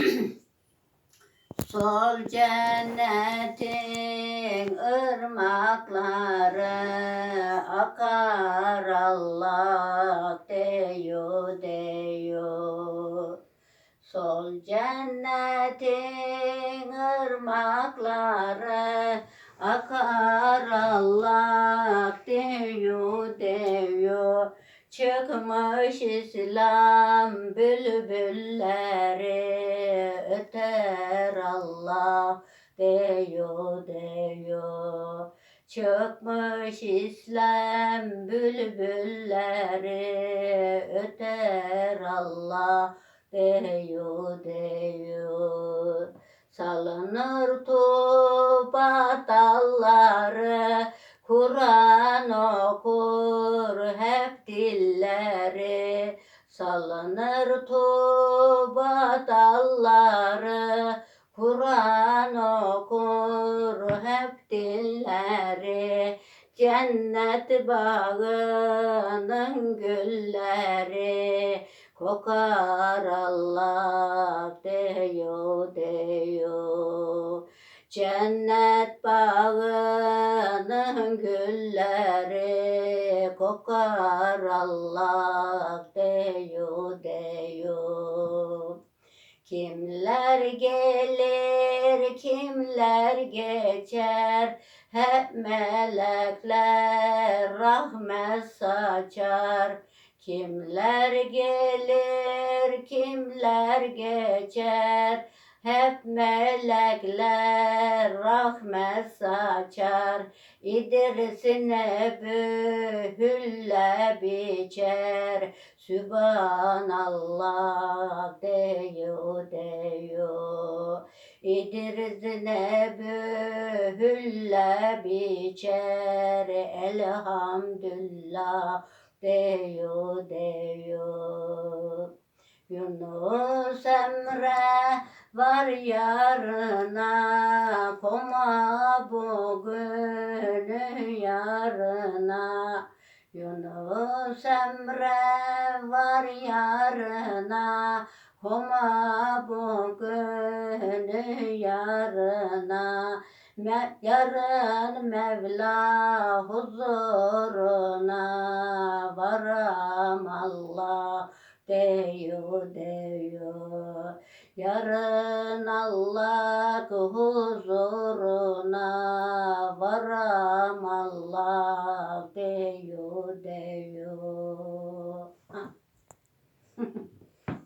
Sol cennetin ırmakları akar Allah deyo deyo. Sol cennetin ırmakları akar Allah deyo deyo. Çıkmış İslam bülbülleri deyo deyo. Çıkmış İslam bülbülleri öter Allah deyo deyo. Salınır tuba dalları Kur'an okur hep dilleri Salınır tuba dalları Kur'an okur hep dilleri Cennet bağının gülleri Kokar Allah deyo deyo Cennet bağının gülleri kokar Allah deyo deyo. Kimler gelir, kimler geçer, hep melekler rahmet saçar. Kimler gelir, kimler geçer, hep melekler rahmet saçar. İdrisine bühülle biçer. Sübhanallah deyo deyo. İdrisine bühülle biçer. Elhamdülillah deyo deyo. Yunus Emre var yarına Koma bugünü yarına Yunus Emre var yarına Koma bugünü yarına Me- Yarın Mevla huzuruna varam Allah deyo deyo Yarın Allah huzuruna varam Allah deyo